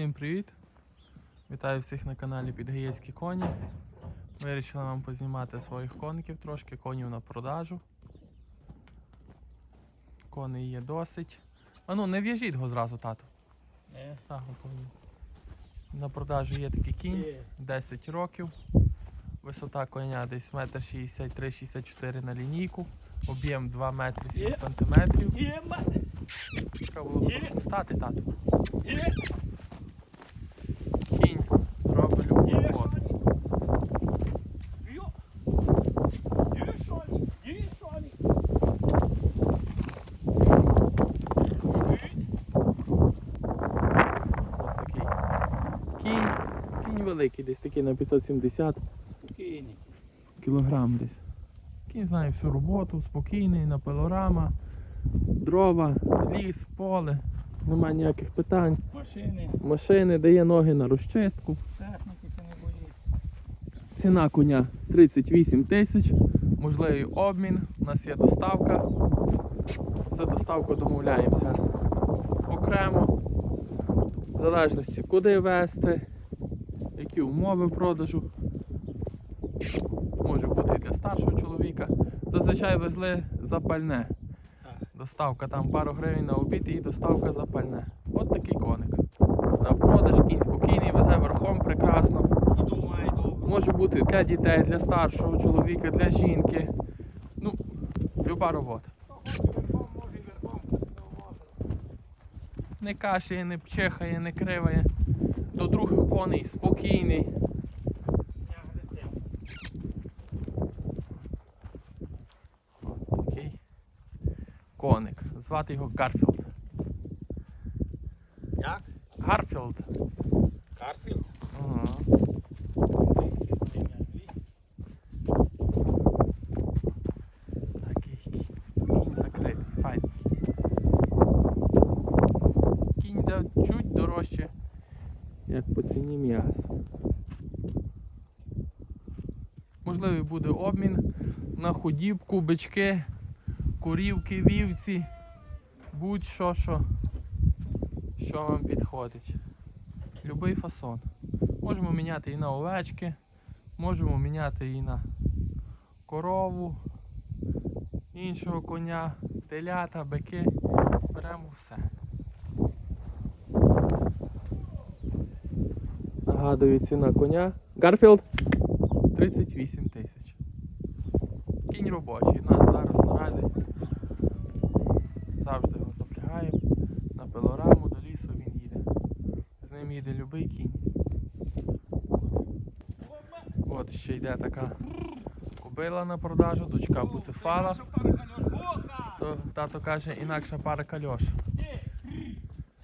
Всім привіт! Вітаю всіх на каналі Підгаєцькі коні. Вирішила вам познімати своїх коників трошки, конів на продажу. Коней є досить. А ну, не в'яжіть його зразу, тату. Е, Так. На продажу є такий кінь, 10 років. Висота коня десь 1,63-64 м на лінійку. Об'єм 2 метри 7 Є. сантиметрів. Є, ма- Треба було встати, тату. є, Кінь робить любу є, роботу. Шоні. Йо. Є, Шоні. Є, Шоні. Є. От такий кінь. Кінь великий, десь такий на 570 Спокійненький. кілограм десь. Кінь знає всю роботу, спокійний, на пилорама, дрова, ліс, поле. Нема ніяких питань. Машини, Машини дає ноги на розчистку. техніки ще не боїть. Ціна коня 38 тисяч, можливий обмін, у нас є доставка. За доставку домовляємося окремо. В залежності куди везти, які умови продажу. Може бути для старшого чоловіка. Зазвичай везли запальне. Доставка там пару гривень на обід і доставка запальне. От такий коник. На продаж кінь спокійний, везе верхом прекрасно. Може бути для дітей, для старшого чоловіка, для жінки. Ну, люба робота. Не кашляє, не пчихає, не криває. До других коней спокійний. Такий коник. Звати його Гарфілд. Як? Гарфілд. Гарфілд? Ага. Такий кінь. Кінь закритий, файний. Кінь йде чуть дорожче, як по ціні м'яса. Можливий буде обмін на худібку, бички, курівки, вівці, будь-що, що, що вам підходить. Любий фасон. Можемо міняти і на овечки, можемо міняти і на корову, іншого коня, телята, бики. Беремо все. Нагадую, ціна коня. Гарфілд 38 тисяч. Кінь робочий. У нас зараз наразі завжди його запрягаємо на пилораму, до лісу він їде. З ним їде любий кінь. От ще йде така кобила на продажу, дочка буцефала. То тато каже, інакша пара кальош.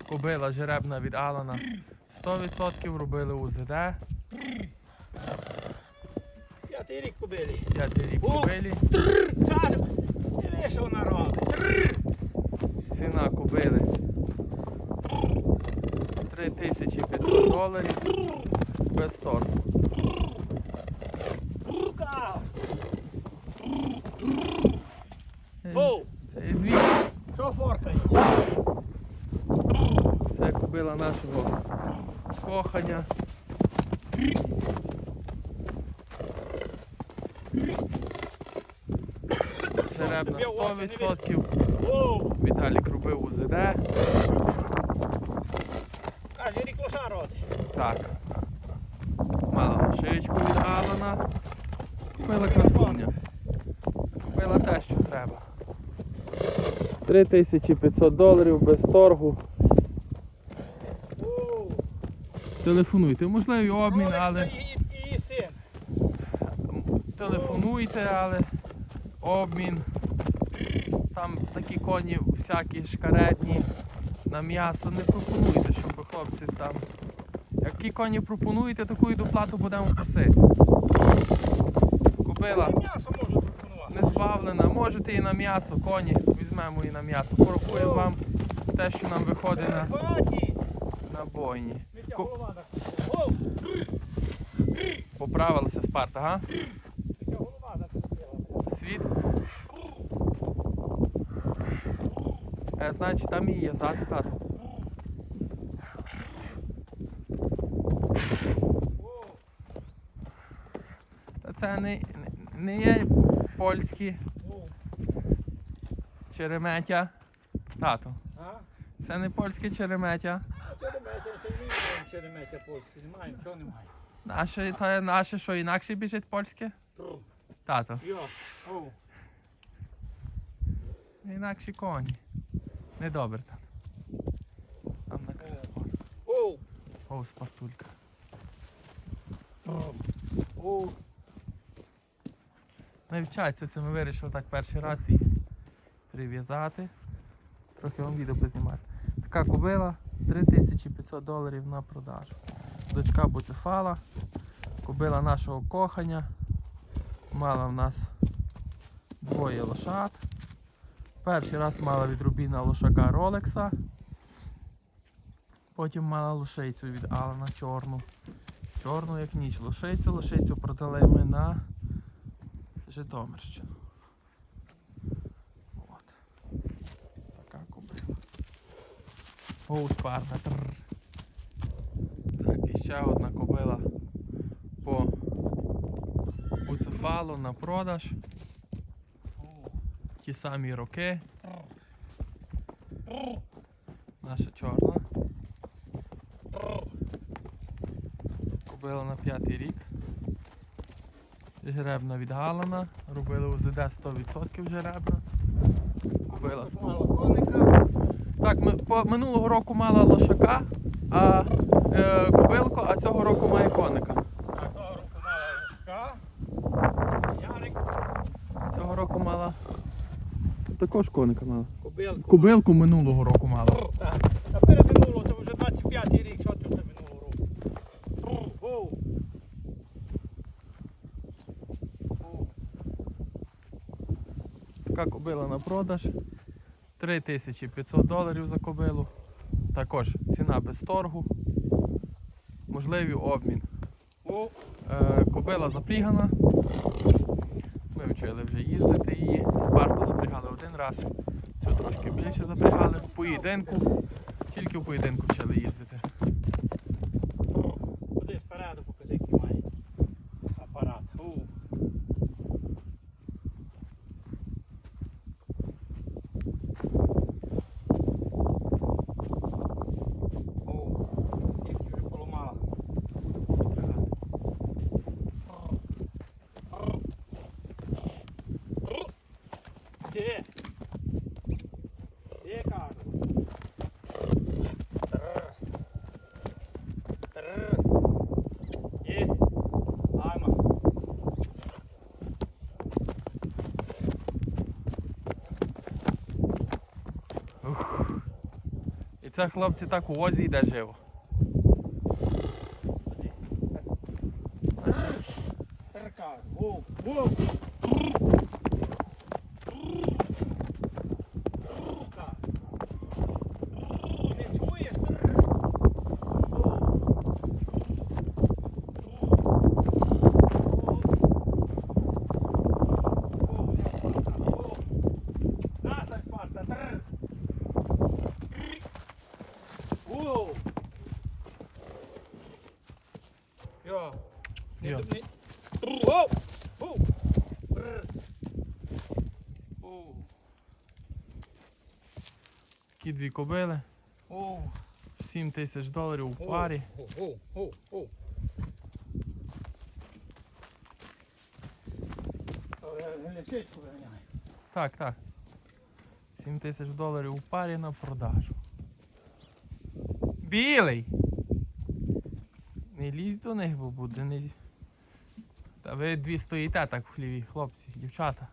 Кобила жеребна від Алана 100% робили УЗД. 25 рік кобилі. Вийшов народ. Ціна кобили 3500 доларів без торгу. Жеребна 100%. Віталік робив УЗД. Каже, рік лоша родить. Так. Мала шиєчку від Алана. Купила красуня. Купила те, що треба. 3500 доларів без торгу. Телефонуйте. Можливий обмін, але. та її- її син. Телефонуйте, але обмін. Там такі коні всякі шкаретні на м'ясо. Не пропонуйте, щоб хлопці там. Які коні пропонуєте, таку і доплату будемо просити. Купила не збавлена. Можете і на м'ясо, коні, візьмемо і на м'ясо. Порахуємо вам те, що нам виходить на, на бойні. Поправилася Спарта, га? світ. Е, значить там і є зад, тато. Та це не не є польські череметя. Тату. Це не польське череметя. Череметя, це не череметя польське, немає, нічого немає. Наше, то наше, що інакше біжить польське? Тато. Інакші коні. Недобре там. Там на краю. о, О, спартулька. о, о, Навчаться це ми вирішили так перший раз її прив'язати. Трохи вам відео познімати. Така кобила 3500 доларів на продажу. Дочка буцефала, кобила нашого кохання. Мала в нас двоє лошад. Перший раз мала від Рубіна лошака Ролекса. Потім мала лошицю від Алана чорну. Чорну як ніч лошицю. Лошицю продали ми на Житомирщину. От. Така кобила. Оу, парна. Так, і ще одна кобила по буцефалу на продаж. Ті самі роки. Наша чорна. Кобила на п'ятий рік. Жеребна відгалана. Робили УЗД 100% жеребна. Кобила Мало коника. Так, ми, по, минулого року мала лошака, а е, кобилку, а цього року має коника. А того року мала Ляшка. Ярик. Цього року мала. Також коника мала. Кобилку. Кобилку минулого року мала. Так. А перед минулого, то вже 25-й рік, що це вже минулого року. Тру. О. Така кобила на продаж. 3500 доларів за кобилу. Також ціна без торгу. Можливий обмін. Е, кобила запрягана. Ми вчили вже їздити її. Спарту запрягали один раз. Цю трошки більше запрягали. В поєдинку. Тільки в поєдинку вчили їздити. Куди спереду покажи, який має апарат. О. О. Які вже поламала. Де? Де кажу? Тррр. Тррр. Є. Айма. Ух. Це хлопці так у возі йде живо. Трркар. Воу. Воу. Трркар. Не чуєш? Тррр. Воу. Воу, я Спарта. Воу. Настань, Спарта. Тррр. Воу. Йо. Йо. Воу. Воу. Тррр. Воу. такі дві кобили. Воу. 7 тисяч доларів у парі. Воу, воу. Лисичку виганяй. Так, так. 7 тисяч доларів у парі на продажу. Білий! Не лізь до них, бо буде не. Та ви дві стоїте так в хліві, хлопці, дівчата.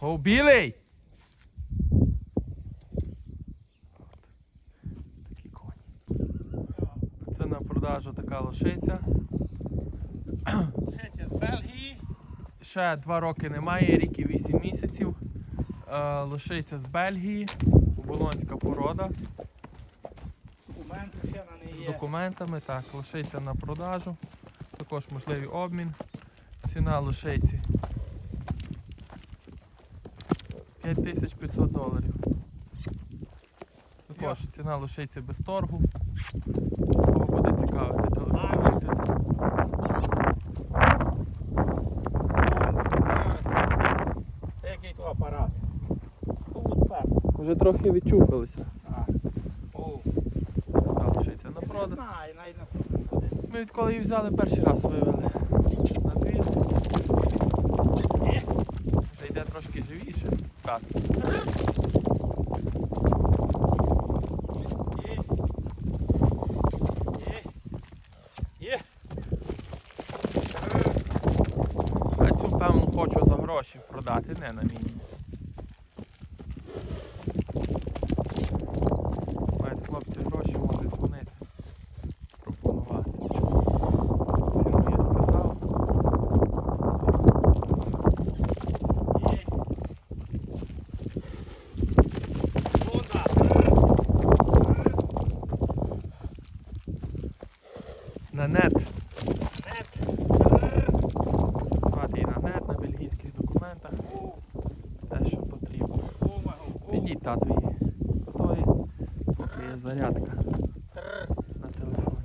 О, білий! Такі коні. Це на така лошиця. З Бельгії. Ще два роки немає, рік і 8 місяців. Е, лошиця з Бельгії, оболонська порода. Документи ще на неї З документами, так, лошиця на продажу. Також можливий обмін. Ціна лошиці 5500 доларів. Також ціна лошиці без торгу. Кого буде цікавити, телефонуйте. Трохи відчухалися. А. О. Лишиться на продаж. Ми відколи її взяли, перший раз вивели на двір. Є. Вже йде трошки живіше. Так. А цю певно хочу за гроші продати, не на міні. Мають хлопці гроші, можуть дзвонити. Пропонувати. Ціну я сказав. Є. Лунда. На нет. Нет. Звати її на нет, на бельгійських документах. О, Те, що потрібно. о, маго. О. Підіть татові. Готові, поки є зарядка Тррр. на телефоні.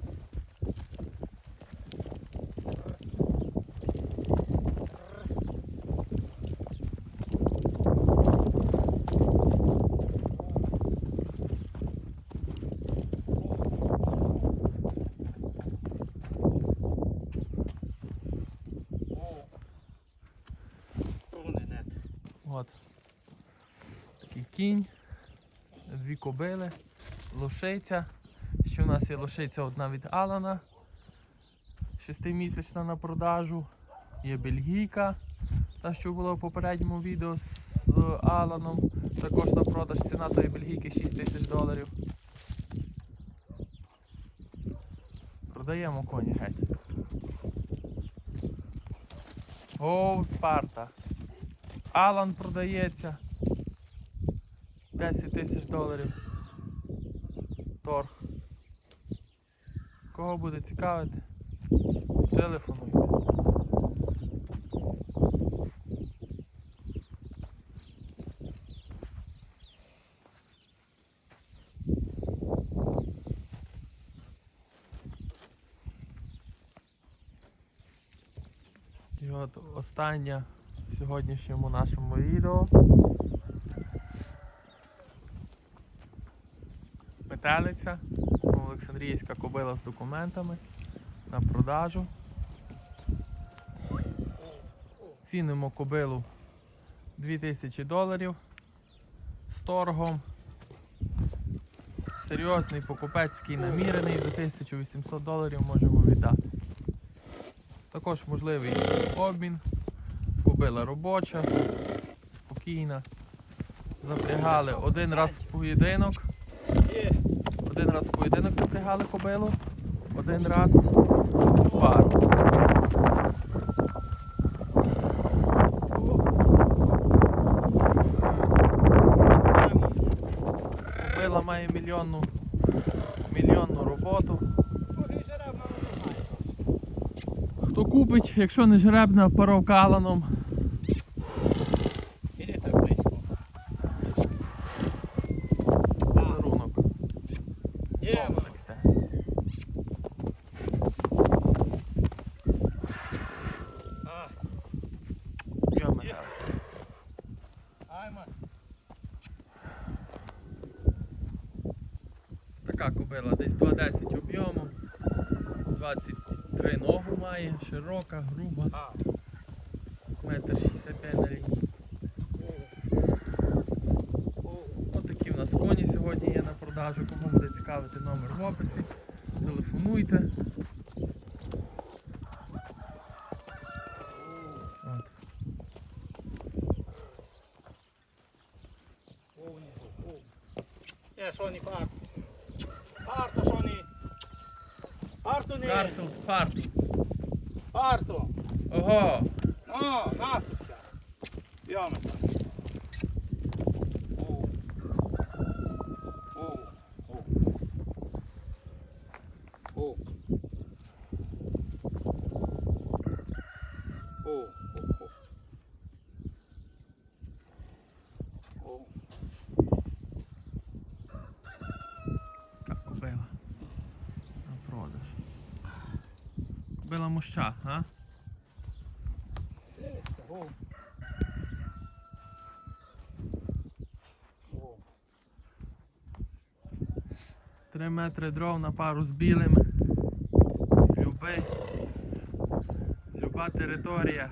О. О, не нет. От. Такий кінь, дві кобили, лошиця. Ще у нас є лошиця одна від Алана. Шестимісячна на продажу. Є бельгійка. Та, що було в попередньому відео з Аланом. Також на продаж ціна тої бельгійки 6 тисяч доларів. Продаємо коні геть. Оу, Спарта. Алан продається. 10 тисяч доларів. Торг. Кого буде цікавити? Телефонуйте. І от остання в сьогоднішньому нашому відео. Метелиця, Олександрійська кобила з документами на продажу. Цінимо кобилу 2000 доларів з торгом. Серйозний покупецький намірений за 1800 доларів можемо віддати. Також можливий обмін. Кобила робоча, спокійна. Запрягали один раз в поєдинок. Раз в поєдинок запрягали кобилу, один раз пару. Кобила має мільйонну, мільйонну роботу. Хто купить, якщо не жеребна, паровка Аланом, Іди так близько. подарунок. Є, ма. Комплекс те. А, Йо, метелиця. ай, ма. Така кобила, десь 2,10 об'єму, 23 ногу має, широка, груба, метр 65 на лінії. Отакі в нас коні сьогодні є на продажу. Кому буде цікавити номер в описі, телефонуйте. От. О, ні. О. Є, що не фарт. Фарто, що не. Фарту не. Гарфілд Фарт. Фарту. Ого! Ну, насупся. Była muszcza, a? Три метри дров на пару з білим. Люби. Люба територія.